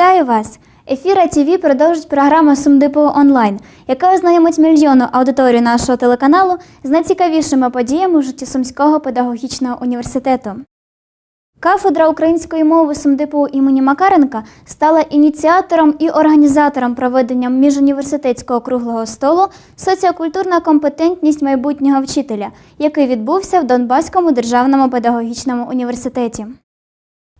Вітаю вас! Ефіра ТВ продовжить програма СумДПО онлайн, яка ознайомить мільйонну аудиторію нашого телеканалу з найцікавішими подіями у житті Сумського педагогічного університету. Кафедра української мови СумДПУ імені Макаренка стала ініціатором і організатором проведення міжуніверситетського круглого столу Соціокультурна компетентність майбутнього вчителя, який відбувся в Донбаському державному педагогічному університеті.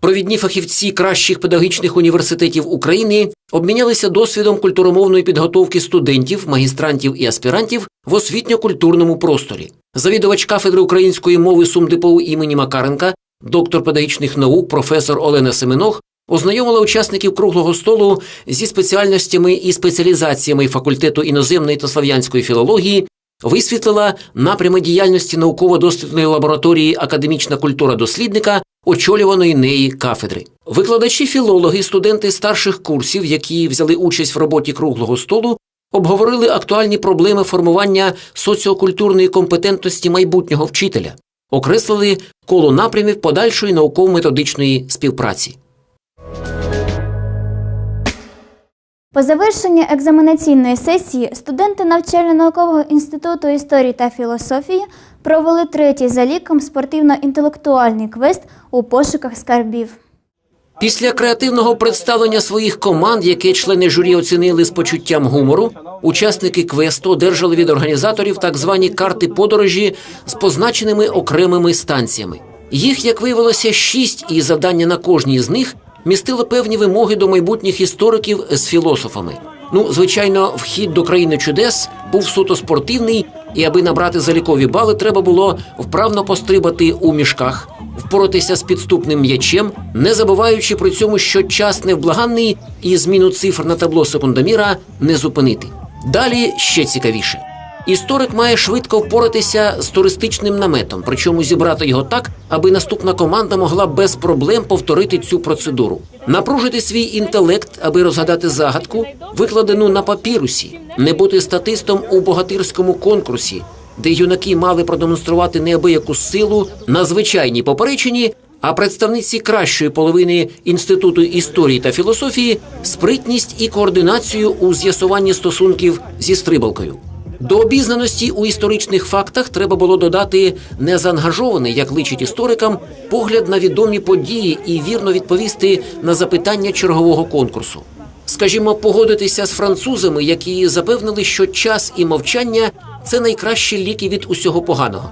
Провідні фахівці кращих педагогічних університетів України обмінялися досвідом культуромовної підготовки студентів, магістрантів і аспірантів в освітньо-культурному просторі. Завідувач кафедри української мови СумДПУ імені Макаренка, доктор педагогічних наук, професор Олена Семенох ознайомила учасників круглого столу зі спеціальностями і спеціалізаціями факультету іноземної та слав'янської філології, висвітлила напрями діяльності науково-дослідної лабораторії Академічна культура дослідника очолюваної неї кафедри. Викладачі філологи, студенти старших курсів, які взяли участь в роботі круглого столу, обговорили актуальні проблеми формування соціокультурної компетентності майбутнього вчителя, окреслили коло напрямів подальшої науково-методичної співпраці. По завершенні екзаменаційної сесії студенти навчально-наукового інституту історії та філософії провели третій за ліком спортивно-інтелектуальний квест у пошуках скарбів. Після креативного представлення своїх команд, яке члени журі оцінили з почуттям гумору, учасники квесту одержали від організаторів так звані карти подорожі з позначеними окремими станціями. Їх, як виявилося, шість, і завдання на кожній з них містило певні вимоги до майбутніх істориків з філософами. Ну, звичайно, вхід до країни чудес був суто спортивний, і аби набрати залікові бали, треба було вправно пострибати у мішках, впоратися з підступним м'ячем, не забуваючи при цьому, що час невблаганний і зміну цифр на табло секундоміра не зупинити. Далі ще цікавіше. Історик має швидко впоратися з туристичним наметом, причому зібрати його так, аби наступна команда могла без проблем повторити цю процедуру, напружити свій інтелект, аби розгадати загадку, викладену на папірусі, не бути статистом у богатирському конкурсі, де юнаки мали продемонструвати неабияку силу на звичайній поперечині, а представниці кращої половини інституту історії та філософії спритність і координацію у з'ясуванні стосунків зі стрибалкою. До обізнаності у історичних фактах треба було додати незаангажований, як личить історикам, погляд на відомі події і вірно відповісти на запитання чергового конкурсу. Скажімо, погодитися з французами, які запевнили, що час і мовчання це найкращі ліки від усього поганого.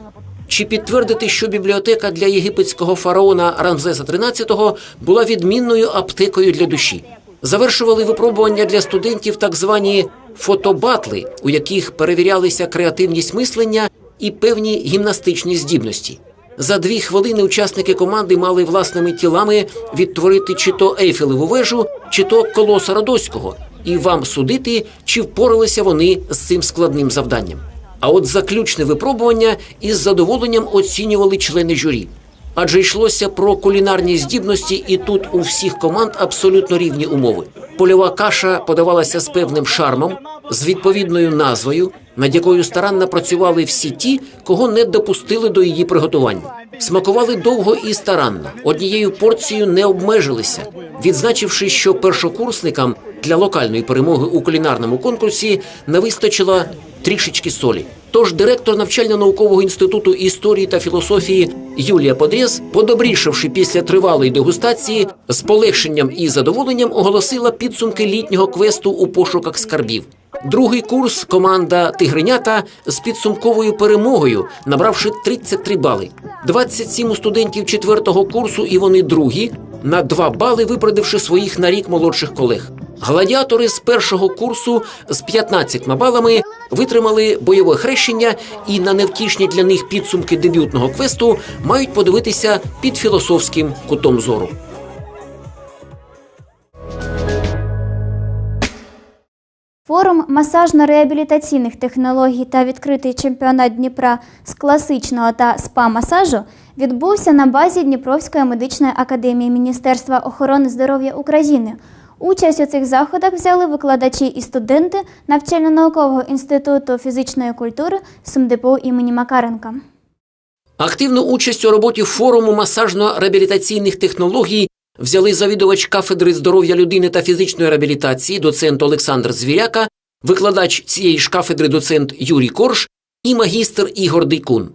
Чи підтвердити, що бібліотека для єгипетського фараона Рамзеса XIII була відмінною аптекою для душі? Завершували випробування для студентів так звані фотобатли, у яких перевірялися креативність мислення і певні гімнастичні здібності. За дві хвилини учасники команди мали власними тілами відтворити чи то Ейфелеву вежу, чи то колоса Радоського, і вам судити, чи впоралися вони з цим складним завданням. А от заключне випробування із задоволенням оцінювали члени журі. Адже йшлося про кулінарні здібності, і тут у всіх команд абсолютно рівні умови. Польова каша подавалася з певним шармом, з відповідною назвою, над якою старанно працювали всі ті, кого не допустили до її приготування. Смакували довго і старанно, однією порцією не обмежилися, відзначивши, що першокурсникам для локальної перемоги у кулінарному конкурсі не вистачило трішечки солі. Тож директор навчально-наукового інституту історії та філософії Юлія Подрєс, подобрішавши після тривалої дегустації, з полегшенням і задоволенням оголосила підсумки літнього квесту у пошуках скарбів. Другий курс команда Тигренята з підсумковою перемогою, набравши 33 бали. 27 у студентів четвертого курсу, і вони другі, на 2 бали випередивши своїх на рік молодших колег. Гладіатори з першого курсу з 15 балами витримали бойове хрещення і на невтішні для них підсумки дебютного квесту мають подивитися під філософським кутом зору. Форум масажно-реабілітаційних технологій та відкритий чемпіонат Дніпра з класичного та спа-масажу відбувся на базі Дніпровської медичної академії Міністерства охорони здоров'я України. Участь у цих заходах взяли викладачі і студенти навчально-наукового інституту фізичної культури СумДПУ імені Макаренка. Активну участь у роботі форуму масажно-реабілітаційних технологій взяли завідувач кафедри здоров'я людини та фізичної реабілітації, доцент Олександр Звіряка, викладач цієї ж кафедри доцент Юрій Корж і магістр Ігор Дейкун.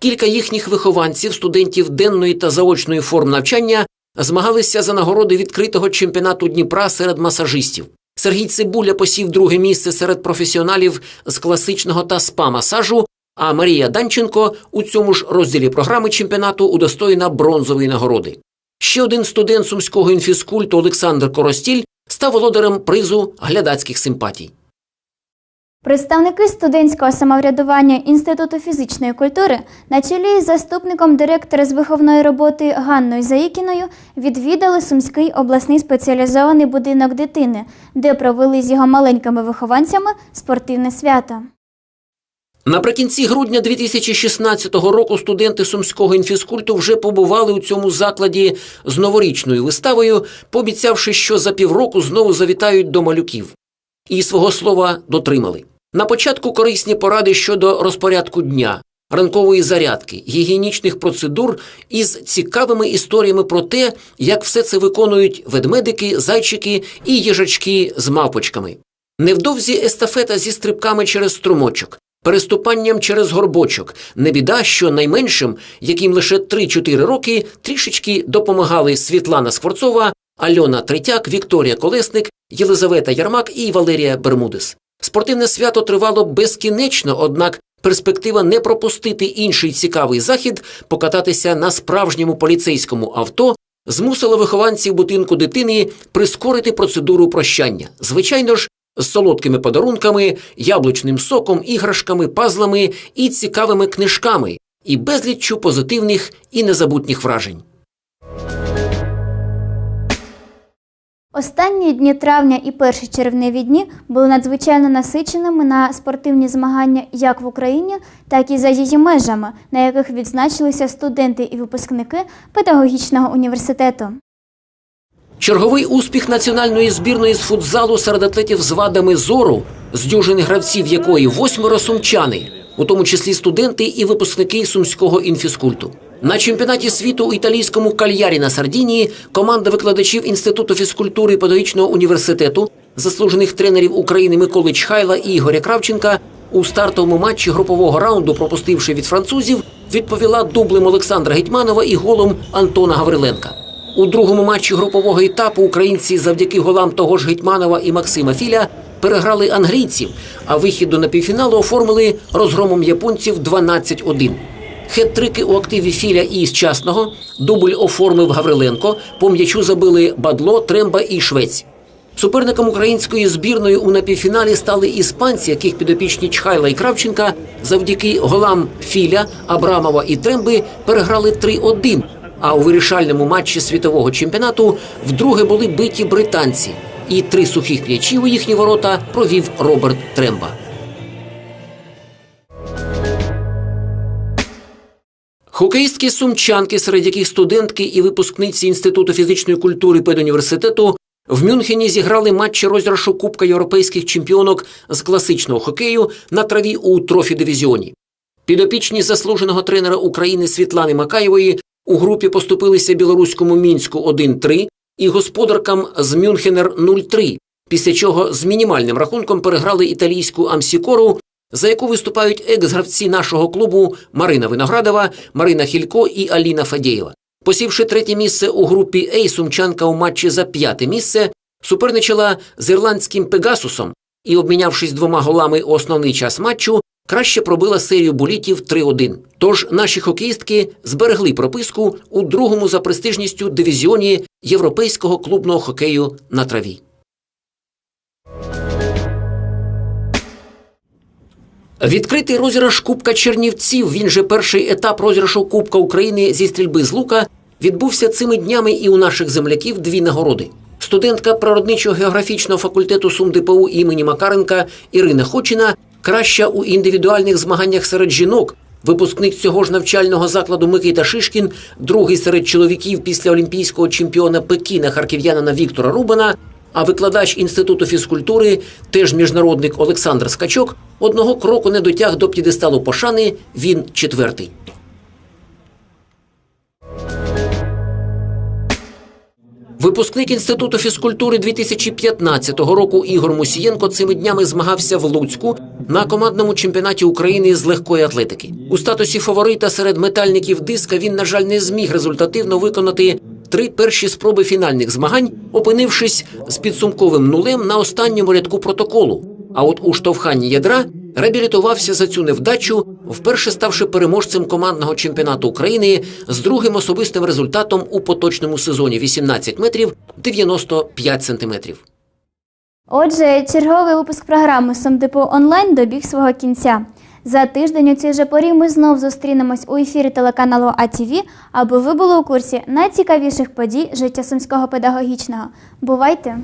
Кілька їхніх вихованців, студентів денної та заочної форм навчання, змагалися за нагороди відкритого чемпіонату Дніпра серед масажистів. Сергій Цибуля посів друге місце серед професіоналів з класичного та спа-масажу, а Марія Данченко у цьому ж розділі програми чемпіонату удостоєна бронзової нагороди. Ще один студент сумського інфіскульту Олександр Коростіль став володарем призу глядацьких симпатій. Представники студентського самоврядування Інституту фізичної культури на чолі з заступником директора з виховної роботи Ганною Заїкіною відвідали Сумський обласний спеціалізований будинок дитини, де провели з його маленькими вихованцями спортивне свято. Наприкінці грудня 2016 року студенти сумського інфіскульту вже побували у цьому закладі з новорічною виставою, пообіцявши, що за півроку знову завітають до малюків. І свого слова дотримали. На початку корисні поради щодо розпорядку дня, ранкової зарядки, гігієнічних процедур із цікавими історіями про те, як все це виконують ведмедики, зайчики і їжачки з мавпочками. Невдовзі естафета зі стрибками через струмочок, переступанням через горбочок. Не біда, що найменшим, яким лише 3-4 роки, трішечки допомагали Світлана Скворцова, Альона Третяк, Вікторія Колесник, Єлизавета Ярмак і Валерія Бермудес. Спортивне свято тривало безкінечно, однак перспектива не пропустити інший цікавий захід, покататися на справжньому поліцейському авто, змусила вихованців будинку дитини прискорити процедуру прощання. Звичайно ж, з солодкими подарунками, яблучним соком, іграшками, пазлами і цікавими книжками, і безліччю позитивних і незабутніх вражень. Останні дні травня і перші червневі дні були надзвичайно насиченими на спортивні змагання як в Україні, так і за її межами, на яких відзначилися студенти і випускники педагогічного університету. Черговий успіх національної збірної з футзалу серед атлетів з вадами зору, з дюжини гравців якої восьмеро сумчани, у тому числі студенти і випускники сумського інфіскульту. На чемпіонаті світу у італійському кальярі на Сардінії команда викладачів Інституту фізкультури і педагогічного університету, заслужених тренерів України Миколи Чхайла і Ігоря Кравченка у стартовому матчі групового раунду, пропустивши від французів, відповіла дублем Олександра Гетьманова і голом Антона Гавриленка. У другому матчі групового етапу українці завдяки голам того ж Гетьманова і Максима Філя переграли англійців, а вихід до напівфіналу оформили розгромом японців 12-1. Хет-трики у активі Філя і частного, дубль оформив Гавриленко, по м'ячу забили Бадло, Тремба і Швець. Суперником української збірної у напівфіналі стали іспанці, яких підопічні Чхайла і Кравченка завдяки голам Філя, Абрамова і Тремби переграли 3-1. А у вирішальному матчі світового чемпіонату вдруге були биті британці, і три сухих м'ячі у їхні ворота провів Роберт Тремба. Хокеїстки сумчанки, серед яких студентки і випускниці Інституту фізичної культури педуніверситету в Мюнхені зіграли матчі розіграшу Кубка європейських чемпіонок з класичного хокею на траві у трофі-дивізіоні. Підопічні заслуженого тренера України Світлани Макаєвої у групі поступилися білоруському мінську 1-3 і господаркам з Мюнхенер 0-3, після чого з мінімальним рахунком переграли італійську Амсікору, за яку виступають екс-гравці нашого клубу Марина Виноградова, Марина Хілько і Аліна Фадєєва. Посівши третє місце у групі А, сумчанка у матчі за п'яте місце суперничала з ірландським Пегасусом і, обмінявшись двома голами у основний час матчу, краще пробила серію булітів 3-1. Тож наші хокеїстки зберегли прописку у другому за престижністю дивізіоні європейського клубного хокею на траві. Відкритий розіграш Кубка Чернівців, він же перший етап розіграшу Кубка України зі стрільби з лука, відбувся цими днями і у наших земляків дві нагороди. Студентка природничого географічного факультету СумДПУ імені Макаренка Ірина Хочина краща у індивідуальних змаганнях серед жінок. Випускник цього ж навчального закладу Микита Шишкін, другий серед чоловіків після олімпійського чемпіона Пекіна харків'янина Віктора Рубана, а викладач інституту фізкультури, теж міжнародник Олександр Скачок, одного кроку не дотяг до п'єдесталу пошани. Він четвертий. Випускник інституту фізкультури 2015 року Ігор Мусієнко цими днями змагався в Луцьку на командному чемпіонаті України з легкої атлетики. У статусі фаворита серед метальників диска він, на жаль, не зміг результативно виконати три перші спроби фінальних змагань, опинившись з підсумковим нулем на останньому рядку протоколу. А от у штовханні ядра реабілітувався за цю невдачу, вперше ставши переможцем командного чемпіонату України з другим особистим результатом у поточному сезоні 18 метрів 95 сантиметрів. Отже, черговий випуск програми Сомдепо онлайн добіг свого кінця. За тиждень у цій же порі ми знов зустрінемось у ефірі телеканалу АТВ, аби ви були у курсі найцікавіших подій життя сумського педагогічного. Бувайте!